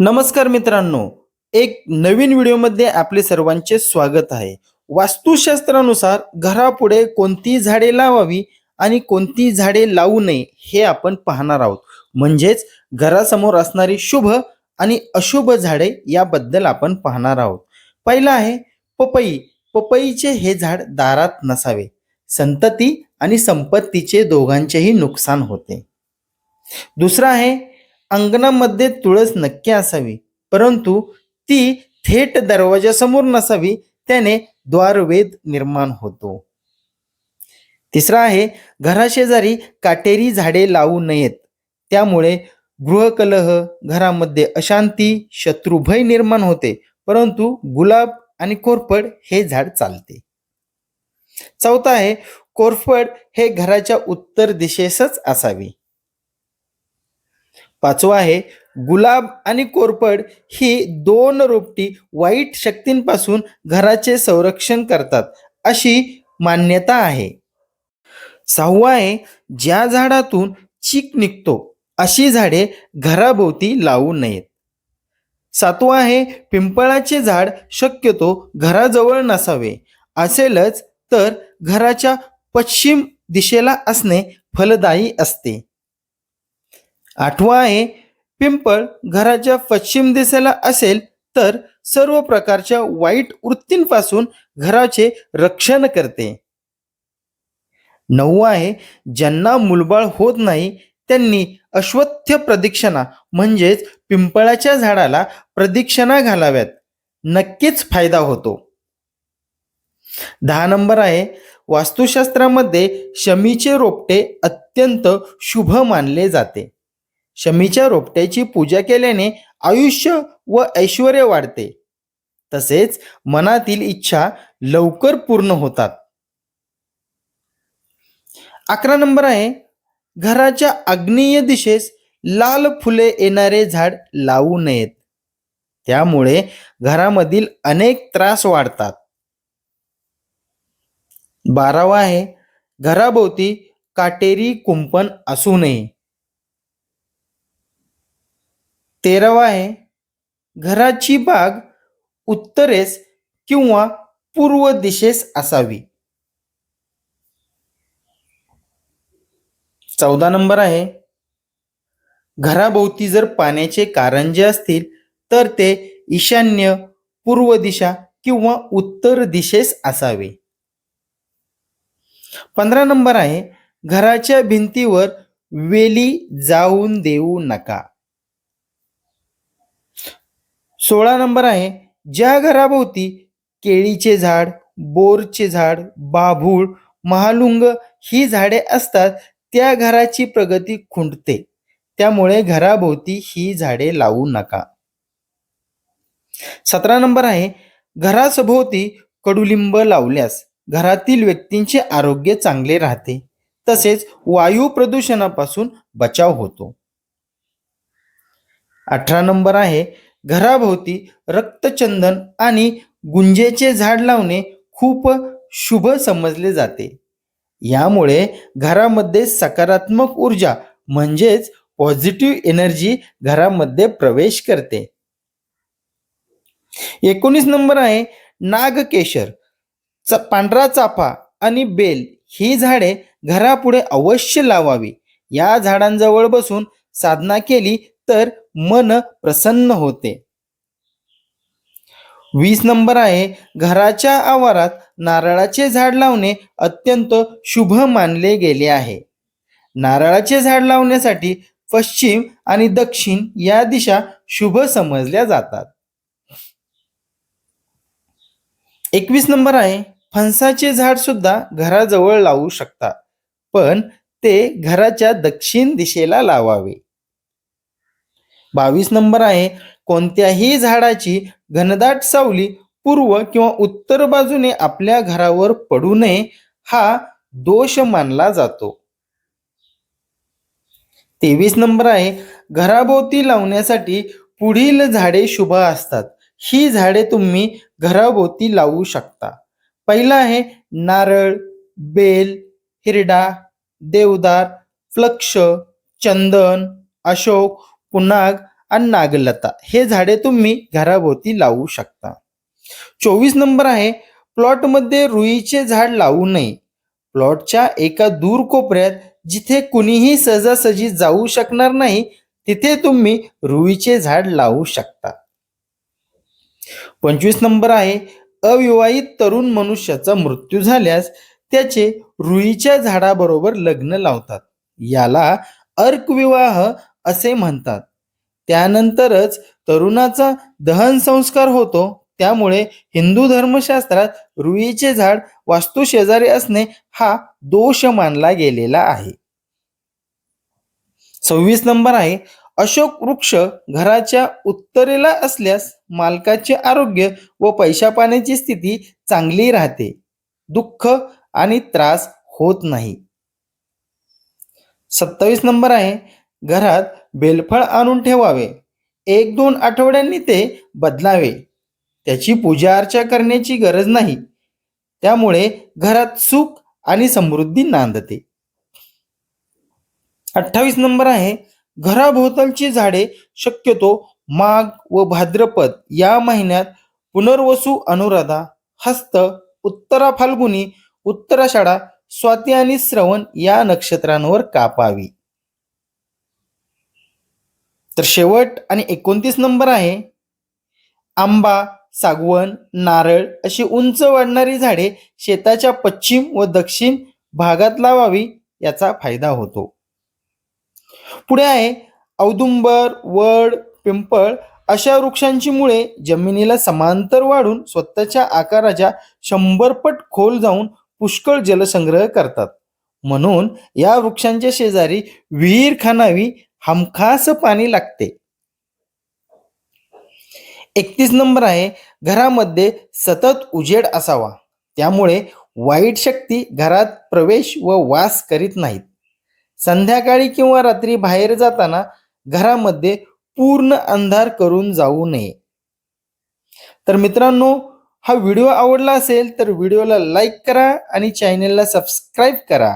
नमस्कार मित्रांनो एक नवीन व्हिडिओमध्ये आपले सर्वांचे स्वागत आहे. वास्तुशास्त्रानुसार घरापुढे कोणती झाडे लावावी आणि कोणती झाडे लावू नये हे आपण पाहणार आहोत. म्हणजेच घरासमोर असणारी शुभ आणि अशुभ झाडे याबद्दल आपण पाहणार आहोत. पहिलं आहे पपई. पपईचे हे झाड दारात नसावे. संतती आणि संपत्तीचे दोघांचेही नुकसान होते. दुसरं आहे अंगणामध्ये तुळस नक्की असावी. परंतु ती थेट दरवाजासमोर नसावी त्याने द्वारवेद निर्माण होतो. तिसरा आहे घराशेजारी काटेरी झाडे लावू नयेत. त्यामुळे गृहकलह घरामध्ये अशांती शत्रुभय निर्माण होते. परंतु गुलाब आणि कोरफड हे झाड चालते. चौथा आहे कोरफड हे घराच्या उत्तर दिशेसच असावी. पाचवा आहे गुलाब आणि कोरफड ही दोन रोपटी वाईट शक्तींपासून घराचे संरक्षण करतात अशी मान्यता आहे. सहावा आहे ज्या झाडातून चीक निघतो अशी झाडे घराभोवती लावू नयेत. सातवा आहे पिंपळाचे झाड शक्यतो घराजवळ नसावे असेलच तर घराच्या पश्चिम दिशेला असणे फलदायी असते. आठवा आहे पिंपळ घराच्या पश्चिम दिशेला असेल तर सर्व प्रकारच्या वाईट वृत्तींपासून घराचे रक्षण करते. नववा आहे ज्यांना मुलबाळ होत नाही त्यांनी अश्वत्थ प्रदक्षिणा म्हणजेच पिंपळाच्या झाडाला प्रदक्षिणा घालाव्यात. नक्कीच फायदा होतो. दहा नंबर आहे वास्तुशास्त्रामध्ये शमीचे रोपटे अत्यंत शुभ मानले जाते. शमीच्या रोपट्याची पूजा केल्याने आयुष्य व ऐश्वर वाढते. तसेच मनातील इच्छा लवकर पूर्ण होतात. अकरा नंबर आहे घराच्या आग्नेय दिशेस लाल फुले येणारे झाड लावू नयेत. त्यामुळे घरामधील अनेक त्रास वाढतात. बारावा आहे घराभोवती काटेरी कुंपण असू नये. तेरावा आहे घराची बाग उत्तरेस किंवा पूर्व दिशेस असावी. चौदा नंबर आहे घराभोवती जर पाण्याचे कारंजे असतील तर ते ईशान्य पूर्व दिशा किंवा उत्तर दिशेस असावे. पंधरा नंबर आहे घराच्या भिंतीवर वेली जाऊन देऊ नका. सोळा नंबर आहे. ज्या घराभोवती केळीचे झाड बोरचे झाड बाभूळ महालुंग ही झाडे असतात त्या घराची प्रगती खुंटते. त्यामुळे घराभोवती ही झाडे लावू नका. सतरा नंबर आहे. घरासभोवती कडुलिंब लावल्यास घरातील व्यक्तींचे आरोग्य चांगले राहते. तसेच वायू प्रदूषणापासून बचाव होतो. अठरा नंबर आहे. घराभोवती रक्तचंदन आणि गुंजेचे झाड लावणे खूप शुभ समजले जाते. यामुळे घरामध्ये सकारात्मक ऊर्जा म्हणजेच पॉझिटिव्ह एनर्जी घरामध्ये प्रवेश करते. एकोणीस नंबर आहे नागकेशर. च पांढरा चाफा आणि बेल ही झाडे घरापुढे अवश्य लावावी. या झाडांजवळ बसून साधना केली तर मन प्रसन्न होते. वीस नंबर आहे घराच्या आवारात नारळाचे झाड लावणे अत्यंत शुभ मानले गेले आहे. नारळाचे झाड लावण्यासाठी पश्चिम आणि दक्षिण या दिशा शुभ समजल्या जातात. एकवीस नंबर आहे फणसाचे झाड सुद्धा घराजवळ लावू शकता पण ते घराच्या दक्षिण दिशेला लावावे. बावीस नंबर आहे. कोणत्याही झाडाची घनदाट सावली पूर्व किंवा उत्तर बाजूने आपल्या घरावर पडू नये हा दोष मानला जातो. तेवीस नंबर आहे. घराभोवती लावण्यासाठी पुढील झाडे शुभ असतात. ही झाडे तुम्ही घराभोवती लावू शकता. पहिला आहे नारळ बेल हिरडा देवदार फ्लक्ष चंदन अशोक पुनाग आणि नागलता. हे झाडे तुम्ही घराभोवती लावू शकता. चोवीस नंबर आहे प्लॉटमध्ये रुईचे झाड लावू नये. प्लॉटच्या एका दूर कोपऱ्यात जिथे कुणीही सहजासहजी जाऊ शकणार नाही तिथे तुम्ही रुईचे झाड लावू शकता. पंचवीस नंबर आहे अविवाहित तरुण मनुष्याचा मृत्यू झाल्यास त्याचे रुईच्या झाडाबरोबर लग्न लावतात. याला अर्कविवाह असे म्हणतात. त्यानंतरच तरुणाचा दहन संस्कार होतो. त्यामुळे हिंदू धर्मशास्त्रात रुईचे झाड वास्तू शेजारी असणे हा दोष मानला गेलेला आहे. सव्वीस नंबर आहे. अशोक वृक्ष घराच्या उत्तरेला असल्यास मालकाचे आरोग्य व पैशा पाण्याची स्थिती चांगली राहते. दुःख आणि त्रास होत नाही. सत्तावीस नंबर आहे. घरात बेलफळ आणून ठेवावे. एक दोन आठवड्यांनी ते बदलावे. त्याची पूजा अर्चा करण्याची गरज नाही. त्यामुळे घरात सुख आणि समृद्धी नांदते. अठ्ठावीस नंबर आहे घराभोवतालची झाडे शक्यतो माघ व भाद्रपद या महिन्यात पुनर्वसू अनुराधा हस्त उत्तरा फाल्गुनी उत्तराषाढा स्वाती आणि श्रवण या नक्षत्रांवर कापावी. तर शेवट आणि एकोणतीस नंबर आहे. आंबा सागवण नारळ अशी उंच वाढणारी झाडे शेताच्या पश्चिम व दक्षिण भागात लावावी याचा फायदा होतो. पुढे आहे औदुंबर वड पिंपळ अशा वृक्षांची मुळे जमिनीला समांतर वाढून स्वतःच्या आकाराच्या शंभर पट खोल जाऊन पुष्कळ जलसंग्रह करतात. म्हणून या वृक्षांच्या शेजारी विहीर खानावी हमखास पाणी लागते. एकतीस नंबर आहे घरामध्ये सतत उजेड असावा. त्यामुळे वाईट शक्ती घरात प्रवेश व वास करीत नाहीत. संध्याकाळी किंवा रात्री बाहेर जाताना घरामध्ये पूर्ण अंधार करून जाऊ नये. तर मित्रांनो हा व्हिडिओ आवडला असेल तर व्हिडिओला लाईक करा आणि चॅनेलला सबस्क्राईब करा.